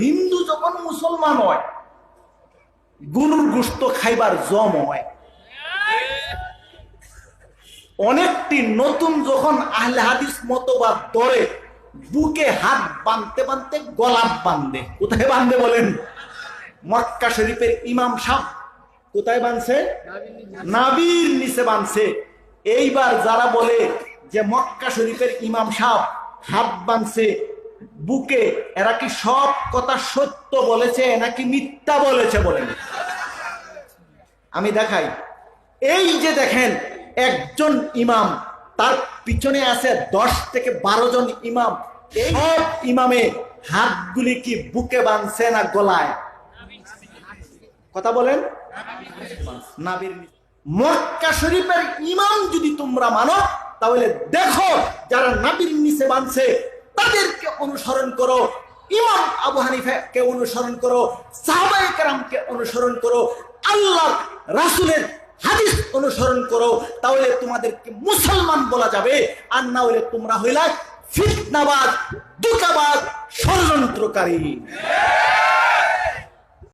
হিন্দু যখন মুসলমান হয় গরুর গোস্ত খাইবার জম হয়। অনেকটি নতুন যখন আহলে হাদিস মতবাদ ধরে, বুকে হাত বাঁধতে বাঁধতে গলাপ বাঁধে কোথায় বাঁধে বলেন? মক্কা শরীফের ইমাম সাহ কোথায় বাঁধছে নাবির নিচে বাঁধছে এইবার যারা বলে যে মক্কা শরীফের ইমাম সাহ হাত বাঁধছে বুকে এরা কি সব কথা সত্য বলেছে নাকি মিথ্যা বলেছে বলেন। আমি দেখাই। এই যে দেখেন, একজন ইমাম, তার পিছনে আছে দশ থেকে বারো জন ইমাম। এই সব ইমামে হাতগুলি কি বুকে বাঁধছে না গলায়? কথা বলেন। নাবির মক্কা শরীফের ইমাম যদি তোমরা মানো, তাহলে দেখো যারা নাবির নিচে বাঁধছে তাদেরকে অনুসরণ করো। ইমাম আবু হানিফাকে অনুসরণ করো। সাহাবায়ে কারামকে অনুসরণ করো। আল্লাহ রাসুলের হাদিস অনুসরণ করো। তাহলে তোমাদেরকে মুসলমান বলা যাবে। আর না হলে তোমরা হইলা ফিতনাবাদ দুটাবাদ ষড়যন্ত্রকারী।